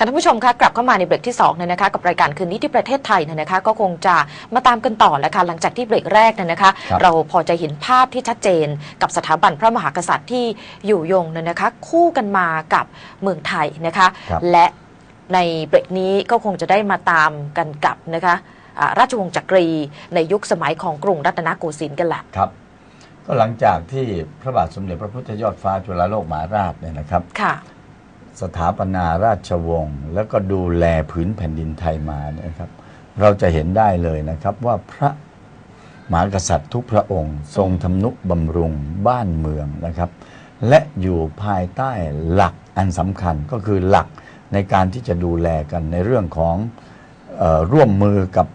ค่ะท่านผู้ชมคะกลับเข้ามาในเบรกที่2เนี่ยนะคะกับรายการคืนนี้ที่ประเทศไทยเนี่ยนะคะ ก็คงจะมาตามกันต่อแล้วค่ะหลังจากที่เบรกแรกเนี่ยนะคะครับเราพอจะเห็นภาพที่ชัดเจน กับสถาบันพระมหากษัตริย์ที่อยู่ยงเนี่ยนะคะ คู่กันมากับเมืองไทยนะคะครับและในเบรกนี้ก็คงจะได้มาตามกันกับนะคะอ่าราชวงศ์จักรีในยุคสมัยของกรุงรัตนโกสินทร์กันแหละครับก็หลังจากที่พระบาทสมเด็จพระพุทธยอดฟ้าจุฬาโลกมหาราชเนี่ยนะครับค่ะ สถาปนาราชวงศ์แล้วก็ดูแลผืนแผ่นดินไทยมาเนี่ยนะครับ เราจะเห็นได้เลยนะครับว่าพระมหากษัตริย์ทุกพระองค์ ทรงทำนุบำรุงบ้านเมืองนะครับ และอยู่ภายใต้หลักอันสำคัญก็คือหลักในการที่จะดูแลกันในเรื่องของเออร่วมมือกับ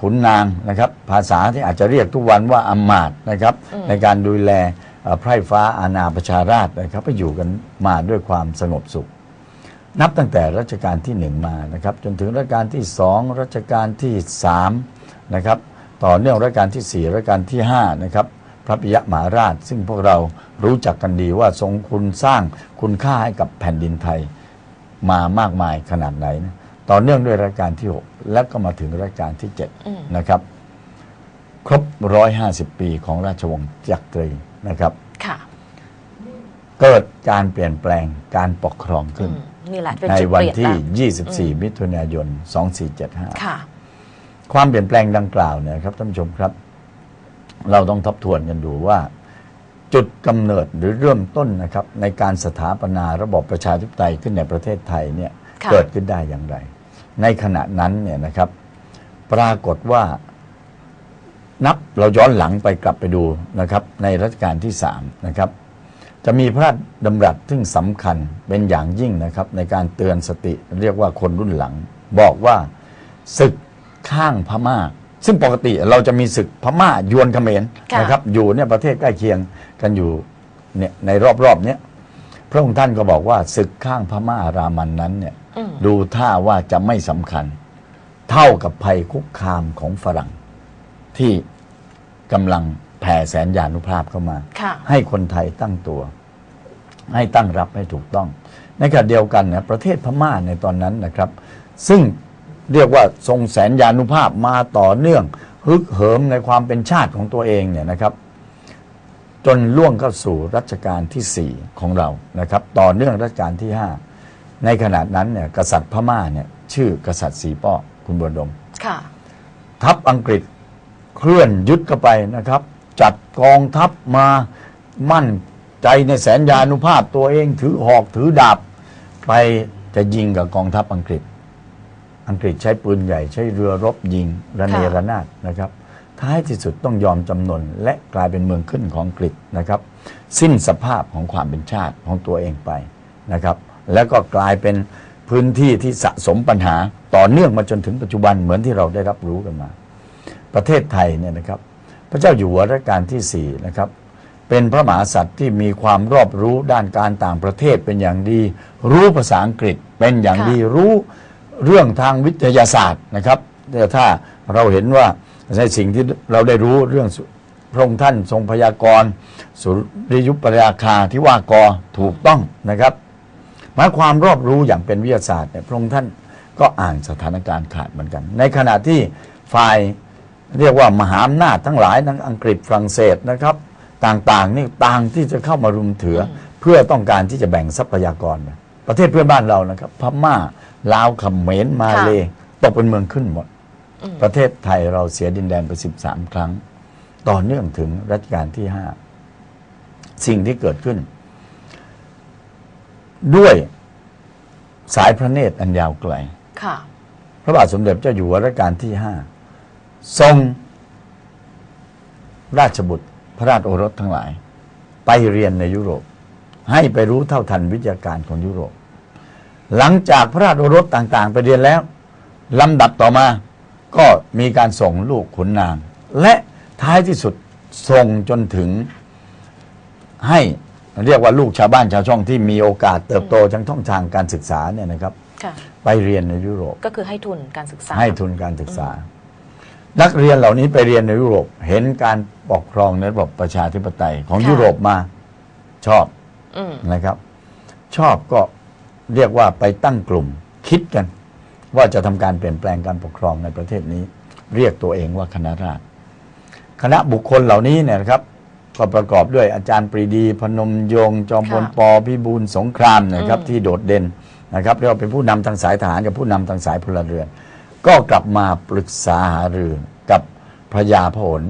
ขุนนางนะครับ ภาษาที่อาจจะเรียกทุกวันว่าอำมาตย์นะครับอืมในการดูแลเอ่อ ไพร่ฟ้าอาณาประชาราชนะครับก็อยู่กันมาด้วยความสงบสุข นับตั้งแต่รัชกาลที่หนึ่งมานะครับจนถึงรัชกาลที่สองรัชกาลที่สามนะครับต่อเนื่องรัชกาลที่สี่รัชกาลที่ห้านะครับพระปิยมหาราช ซึ่งพวกเรารู้จักกันดีว่าทรงคุณสร้างคุณค่าให้กับแผ่นดินไทยมามากมายขนาดไหนนะต่อเนื่องด้วยรัชกาลที่หกแล้วก็มาถึงรัชกาลที่เจ็ดนะครับ ครบร้อยห้าสิบปีของราชวงศ์จักรี นะครับค่ะเกิดการเปลี่ยนแปลงการปกครองอืขึ้นมนี่แหละเป็นในจุดวันเปลี่ยนที่แล้ว24 มิถุนายน 2475ค่ะความเปลี่ยนแปลงดังกล่าวเนี่ยครับท่านผู้ชมครับ เราต้องทบทวนกันดูว่า จุดกำเนิดหรือเริ่มต้นนะครับ ในการสถาปนาระบอบประชาธิปไตยขึ้นในประเทศไทยเนี่ยค่ะเกิดขึ้นได้อย่างไร ในขณะนั้นเนี่ยนะครับ ปรากฏว่า นับเราย้อนหลังไปกลับไปดูนะครับ ในรัชกาลที่สามนะครับ จะมีพระราชดำรัสซึ่งสำคัญเป็นอย่างยิ่งนะครับ ในการเตือนสติเรียกว่าคนรุ่นหลัง บอกว่าศึกข้างพม่า ซึ่งปกติเราจะมีศึกพม่ายวนเขมรค่ะนะครับอยู่เนี่ยประเทศใกล้เคียงกันอยู่เนี่ยในรอบๆเนี้ยพระองค์ท่านก็บอกว่าศึกข้างพม่ารามันนั้นเนี่ยอืมดูท่าว่าจะไม่สำคัญ เท่ากับภัยคุกคามของฝรั่ง ที่กำลังแผ่แสนยานุภาพเข้ามาค่ะให้คนไทยตั้งตัว ให้ตั้งรับให้ถูกต้อง ในขณะเดียวกันนะประเทศพม่าในตอนนั้นนะครับ ซึ่งเรียกว่าทรงแสนยานุภาพมาต่อเนื่องฮึกเหิมในความเป็นชาติของตัวเองเนี่ยนะครับ จนล่วงเข้าสู่รัชกาลที่สี่ของเรานะครับ ต่อเนื่องรัชกาลที่ห้าในขณะนั้นเนี่ยกษัตริย์พม่าเนี่ยชื่อกษัตริย์สีป้อคุณบัวดมค่ะทัพอังกฤษ เคลื่อนยึดเข้าไปนะครับ จัดกองทัพมามั่นใจในแสนยานุภาพตัวเองถือหอกถือดาบ ไปจะยิงกับกองทัพอังกฤษ อังกฤษใช้ปืนใหญ่ใช้เรือรบยิงระเนระนาดนะครับ ท้ายที่สุดต้องยอมจำนนและกลายเป็นเมืองขึ้นของอังกฤษนะครับ สิ้นสภาพของความเป็นชาติของตัวเองไปนะครับ แล้วก็กลายเป็นพื้นที่ที่สะสมปัญหาต่อเนื่องมาจนถึงปัจจุบันเหมือนที่เราได้รับรู้กันมา ประเทศไทยเนี่ยนะครับ พระเจ้าอยู่หัวรัชกาลที่สี่นะครับเป็นพระมหากษัตริย์ที่มีความรอบรู้ด้านการต่างประเทศเป็นอย่างดี รู้ภาษาอังกฤษเป็นอย่างดีรู้เรื่องทางวิทยาศาสตร์นะครับแต่ถ้าเราเห็นว่าในสิ่งที่เราได้รู้เรื่องสุพระองค์ท่านทรงพยากรณ์สุริยุปราคาที่ว่ากอถูกต้องนะครับหมายความรอบรู้อย่างเป็นวิทยาศาสตร์เนี่ยพระองค์ท่านก็อ่านสถานการณ์ขาดเหมือนกัน ในขณะที่ฝ่าย เรียกว่ามหาอำนาจทั้งหลายทั้งอังกฤษฝรั่งเศสนะครับ ต่างๆนี่ต่างที่จะเข้ามารุมเถืออเพื่อต้องการที่จะแบ่งทรัพยากร ประเทศเพื่อนบ้านเรานะครับ พม่าลาวเขมรมาเลตกเป็นเมืองขึ้นหมดอืมประเทศไทยเราเสียดินแดนไป 13 ครั้ง ต่อเนื่องถึงรัชกาลที่ 5 สิ่งที่เกิดขึ้น ด้วยสายพระเนตรอันยาวไกลค่ะพระบาทสมเด็จเจ้าอยู่หัวรัชกาลที่ห้า ทรง ราชบุตร พระราชโอรสทั้งหลาย ไปเรียนในยุโรป ให้ไปรู้เท่าทันวิทยาการของยุโรป หลังจากพระราชโอรสต่าง ๆ ไปเรียนแล้วลำดับต่อมาก็มีการส่งลูกขุนนาง และท้ายที่สุดส่งจนถึงให้เรียกว่าลูกชาวบ้านชาวช่องที่มีโอกาสเติบโตทางท่องทางการศึกษาเนี่ยนะครับค่ะไปเรียนในยุโรป ก็คือให้ทุนการศึกษา ให้ทุนการศึกษา นักเรียนเหล่านี้ไปเรียนในยุโรป เห็นการปกครองในระบบประชาธิปไตยของค่ะ ยุโรปมาชอบอืมนะครับ ชอบก็เรียกว่าไปตั้งกลุ่มคิดกัน ว่าจะทำการเปลี่ยนแปลงการปกครองในประเทศนี้ เรียกตัวเองว่าคณะราษฎรคณะบุคคลเหล่านี้เนี่ยนะครับ ก็ประกอบด้วยอาจารย์ปรีดี พนมยงค์จอมพลค่ะปอพิบูลสงครามนะครับอืมที่โดดเด่นนะครับเรียกว่าเป็นผู้นำทางสายทหารกับผู้นำทางสายพลเรือน ก็กลับมาปรึกษาหารือกับพระยาพหล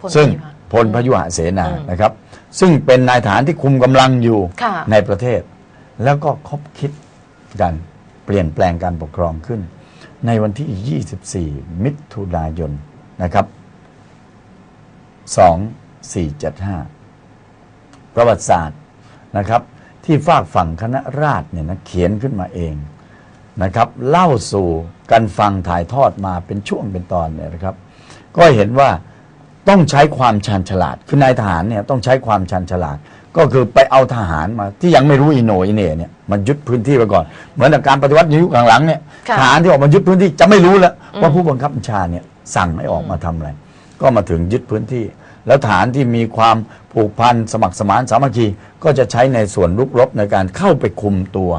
พลซึ่งดีค่ะพลพยุหเสนาอืมนะครับ ซึ่งเป็นนายทหารที่คุมกำลังอยู่ค่ะในประเทศ แล้วก็คบคิดกันเปลี่ยนแปลงการปกครองขึ้น ในวันที่ 24 มิถุนายนนะครับ 2475 ประวัติศาสตร์นะครับ ที่ฝากฝั่งคณะราษฎรเนี่ยนะเขียนขึ้นมาเองนะครับ เล่าสู่ กันฟังถ่ายทอดมาเป็นช่วงเป็นตอนเนี่ยนะครับ ก็เห็นว่าต้องใช้ความชันฉลาด คือนายทหารเนี่ยต้องใช้ความชันฉลาด ก็คือไปเอาทหารมาที่ยังไม่รู้อีโหนอีเหน่เนี่ยมันยึดพื้นที่ไปก่อน เหมือนกับการปฏิวัติในยุคหลังๆเนี่ยค่ะทหารที่ออกมายึดพื้นที่จะไม่รู้แล้วอืมว่าผู้บังคับบัญชาเนี่ยสั่งให้ออกมาทำอะไร ก็มาถึงยึดพื้นที่ แล้วฐานที่มีความผูกพันสมัครสมานสามัคคีก็จะใช้ในส่วนรุกรบในการเข้าไปคุมตัว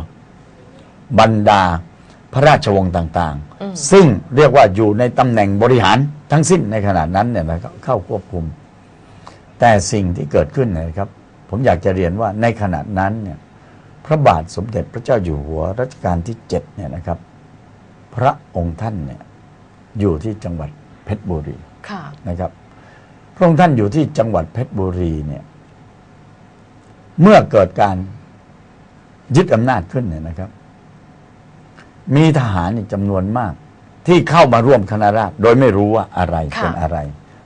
บรรดา พระราชวงศ์ต่างอืมๆซึ่งเรียกว่าอยู่ในตำแหน่งบริหารทั้งสิ้นในขณะนั้นเนี่ยนะครับเข้าควบคุม แต่สิ่งที่เกิดขึ้นเนยนะครับ ผมอยากจะเรียนว่าในขณะนั้นเนี่ยพระบาทสมเด็จพระเจ้าอยู่หัวรัชกาลที่เจ็ดเนี่ยนะครับ พระองค์ท่านเนี่ยอยู่ที่จังหวัดเพชรบุรีค่ะนะครับ พระองค์ท่านอยู่ที่จังหวัดเพชรบุรีเนี่ยเมื่อเกิดการยึดอำนาจขึ้นเนี่ยนะครับ มีทหารอีกจำนวนมาก ที่เข้ามาร่วมคณะราษฎรโดยไม่รู้ว่าอะไรค่ะ เป็นอะไร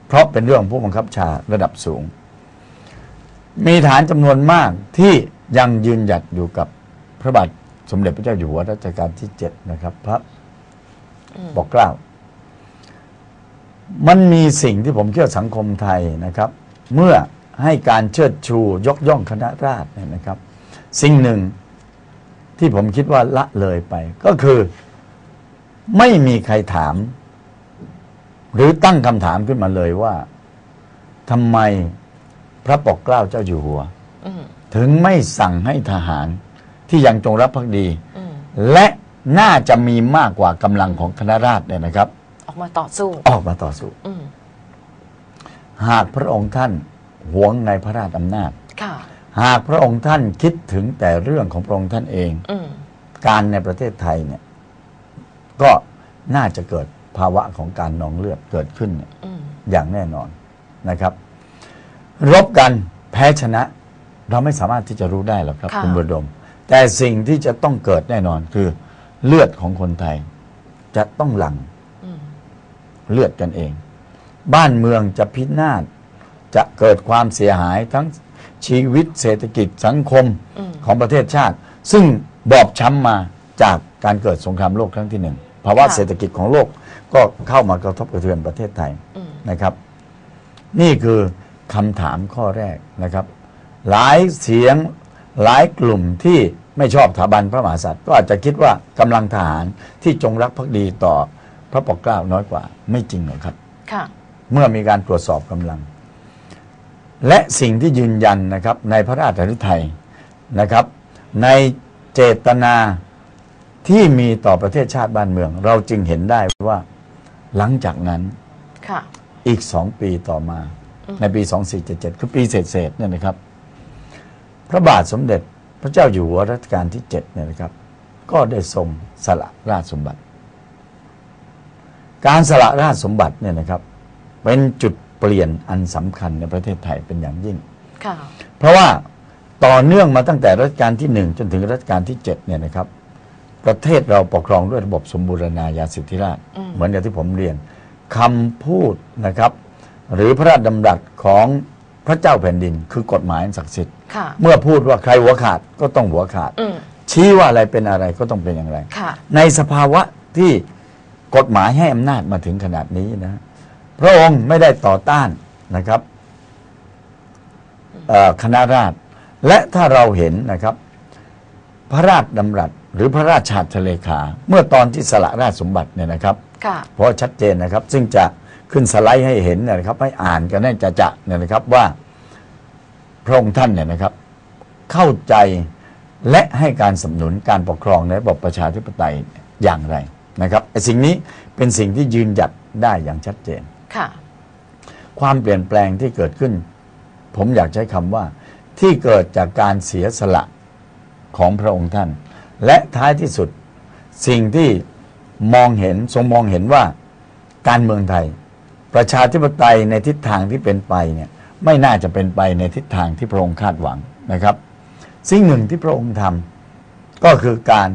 เพราะเป็นเรื่องผู้บังคับบัญชาระดับสูง มีฐานจำนวนมากที่ยังยืนหยัดอยู่กับพระบาทสมเด็จพระเจ้าอยู่หัวรัชกาลที่เจ็ดนะครับ พระอืมบอกเกล้ามันมีสิ่งที่ผมเชื่อสังคมไทยนะครับ เมื่อให้การเชิดชูยกย่องคณะราษฎรเนี่ยนะครับ สิ่งหนึ่ง ที่ผมคิดว่าละเลยไป ก็คือ ไม่มีใครถาม หรือตั้งคำถามขึ้นมาเลยว่าทำไมพระปกเกล้าเจ้าอยู่หัวอืมถึงไม่สั่งให้ทหารที่ยังจงรักภักดีอืมและน่าจะมีมากกว่ากำลังของคณะราษฎรเนี่ยนะครับ ออกมาต่อสู้ ออกมาต่อสู้อืมหากพระองค์ท่านหวงในพระราชอำนาจค่ะ หากพระองค์ท่านคิดถึงแต่เรื่องของพระองค์ท่านเอง อืมการในประเทศไทยเนี่ย ก็น่าจะเกิดภาวะของการนองเลือดเกิดขึ้นเนี่ยอืมอย่างแน่นอนนะครับ รบกันแพ้ชนะ เราไม่สามารถที่จะรู้ได้หรอกครับค่ะคุณบดม แต่สิ่งที่จะต้องเกิดแน่นอนคือ เลือดของคนไทย จะต้องหลั่ง อืมเลือดกันเอง บ้านเมืองจะพินาศจะเกิดความเสียหายทั้ง ชีวิตเศรษฐกิจสังคมอืมของประเทศชาติ ซึ่งบอบช้ำมาจากการเกิดสงครามโลกครั้งที่หนึ่งภาวะค่ะเศรษฐกิจของโลกก็เข้ามากระทบกระเทือนประเทศไทยอืมนะครับ นี่คือคำถามข้อแรกนะครับ หลายเสียงหลายกลุ่มที่ไม่ชอบสถาบันพระมหากษัตริย์ ก็อาจจะคิดว่ากำลังทหารที่จงรักภักดีต่อพระปกเกล้าน้อยกว่า ไม่จริงหรอกครับค่ะเมื่อมีการตรวจสอบกำลัง และสิ่งที่ยืนยันนะครับในพระราชฤทัยนะครับ ในเจตนาที่มีต่อประเทศชาติบ้านเมือง เราจึงเห็นได้ว่าหลังจากนั้นค่ะอีกสองปีต่อมาอืมในปี 2477 คือปีเศษๆเนี่ยนะครับ พระบาทสมเด็จพระเจ้าอยู่หัวรัชกาลที่เจ็ดเนี่ยนะครับ ก็ได้ทรงสละราชสมบัติ การสละราชสมบัติเนี่ยนะครับ เป็นจุด เปลี่ยนอันสำคัญในประเทศไทยเป็นอย่างยิ่ง ค่ะ เพราะว่าต่อเนื่องมาตั้งแต่รัชกาลที่หนึ่งจนถึงรัชกาลที่เจ็ดเนี่ยนะครับ ประเทศเราปกครองด้วยระบบสมบูรณาญาสิทธิราชอืม เหมือนอย่างที่ผมเรียนคำพูดนะครับ หรือพระราชดำรัสของพระเจ้าแผ่นดิน คือกฎหมายอันศักดิ์สิทธิ์ค่ะ เมื่อพูดว่าใครหัวขาดก็ต้องหัวขาด อืมชี้ว่าอะไรเป็นอะไรก็ต้องเป็นอย่างไร ค่ะ ในสภาวะที่กฎหมายให้อำนาจมาถึงขนาดนี้นะ พระองค์ไม่ได้ต่อต้านนะครับเอ่อคณะราษฎรและถ้าเราเห็นนะครับ พระราชดำรัสหรือพระราชาทะเลขา เมื่อตอนที่สละราชสมบัติเนี่ยนะครับค่ะเพราะชัดเจนนะครับ ซึ่งจะขึ้นสไลด์ให้เห็นเนยนะครับ ให้อ่านกันให้จะจะๆเนี่ยนะครับว่าพระองค์ท่านเนี่ยนะครับ เข้าใจและให้การสนับสนุนการปกครองในระบบประชาธิปไตยอย่างไรนะครับไอ้สิ่งนี้เป็นสิ่งที่ยืนหยัดได้อย่างชัดเจน ค่ะ ความเปลี่ยนแปลงที่เกิดขึ้น ผมอยากใช้คำว่า ที่เกิดจากการเสียสละของพระองค์ท่าน และท้ายที่สุดสิ่งที่มองเห็นทรงมองเห็นว่าการเมืองไทย ประชาธิปไตยในทิศทางที่เป็นไปเนี่ยไม่น่าจะเป็นไปในทิศทางที่พระองค์คาดหวังนะครับ สิ่งหนึ่งที่พระองค์ทำก็คือการ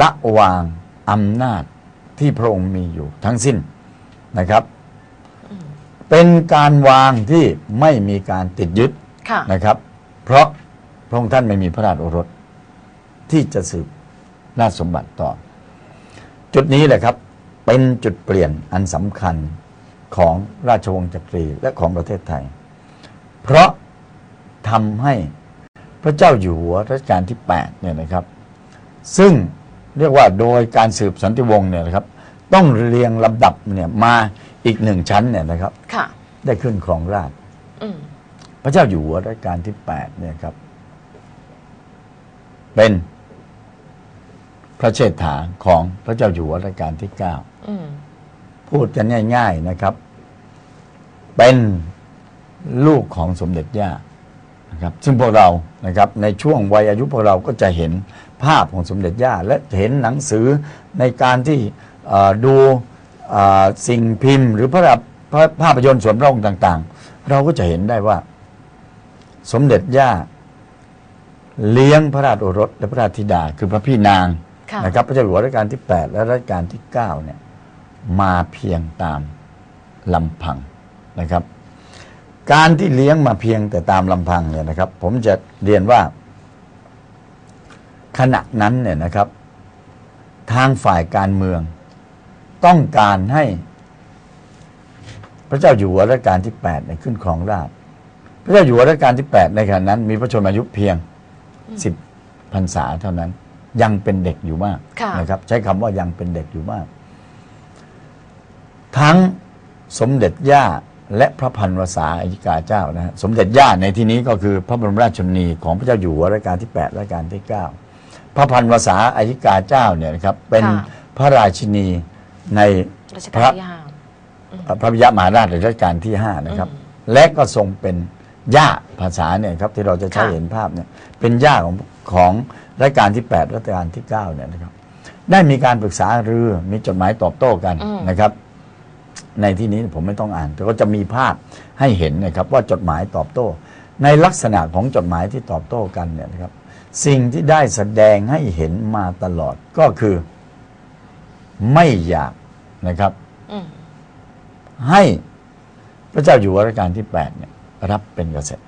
ละวางอำนาจที่พระองค์มีอยู่ทั้งสิ้น นะครับ เป็นการวางที่ไม่มีการติดยึดค่ะ นะครับ เพราะพระองค์ท่านไม่มีพระราชโอรสที่จะสืบราชสมบัติต่อ จุดนี้แหละครับ เป็นจุดเปลี่ยนอันสำคัญของราชวงศ์จักรีและของประเทศไทย เพราะทำให้พระเจ้าอยู่หัวรัชกาลที่8เนี่ยนะครับ ซึ่งเรียกว่าโดยการสืบสันติวงศ์เนี่ยนะครับ ต้องเรียงลำดับเนี่ยมาอีกหนึ่งชั้นเนี่ยนะครับ ค่ะ ได้ขึ้นครองราชย์อืมพระเจ้าอยู่หัวรัชกาลที่8เนี่ยครับ เป็นพระเชษฐาของพระเจ้าอยู่หัวรัชกาลที่อืม9พูดกันง่าย ๆนะครับ เป็นลูกของสมเด็จย่านะครับ ซึ่งพวกเรานะครับ ในช่วงวัยอายุพวกเราก็จะเห็นภาพของสมเด็จย่า และเห็นหนังสือในการที่เอ่อ ดูเอ่อสิ่งพิมพ์ หรือพระพระภาพยนตร์ส่วนพระองค์ต่าง ๆ เราก็จะเห็นได้ว่า สมเด็จย่า เลี้ยงพระราชโอรสและพระราชธิดา คือพระพี่นางค่ะนะครับพระเจ้าอยู่หัวรัชกาลที่ 8 และรัชกาลที่9เนี่ยมาเพียงตามลำพังนะครับ การที่เลี้ยงมาเพียงแต่ตามลำพังเนี่ยนะครับ ผมจะเรียนว่า ขณะนั้นเนี่ยนะครับ ทางฝ่ายการเมือง ต้องการให้ พระเจ้าอยู่หัวรัชกาลที่8เนี่ยขึ้นครองราชย์พระเจ้าอยู่หัวรัชกาลที่ 8 ในขณะนั้น มีพระชนมายุเพียง 10พรรษาเท่านั้น ยังเป็นเด็กอยู่มากค่ะนะครับ ใช้คำว่ายังเป็นเด็กอยู่มาก ทั้งสมเด็จย่าและพระพันวษาอัยกาเจ้านะฮะสมเด็จย่าในที่นี้ก็คือพระบรมราชชนนีของพระเจ้าอยู่หัวรัชกาลที่ 8 รัชกาลที่ 9 พระพันวษาอัยกาเจ้าเนี่ยนะครับเป็นค่ะพระราชินี ในรัชพการะลที่ห้าพระพิยมหาราชในรัชกาลที่ 5 นะครับอืมและก็ทรงเป็นย่าภาษาเนี่ยครับที่เราจะใช้ค่ะเห็นภาพเนี่ยเป็นย่าของของรัชกาลที่ 8 รัชกาลที่ 9 เนี่ยนะครับ ได้มีการปรึกษารือมีจดหมายตอบโต้กันอืมนะครับ ในที่นี้ผมไม่ต้องอ่าน แต่ก็จะมีภาพให้เห็นนะครับ ว่าจดหมายตอบโต้ ในลักษณะของจดหมายที่ตอบโต้กันเนี่ยนะครับ สิ่งที่ได้แสดงให้เห็นมาตลอดก็คือ ไม่อยากนะครับอืมให้พระเจ้าอยู่หัวรัชกาลที่ 8 เนี่ย รับเป็นกษัตริย์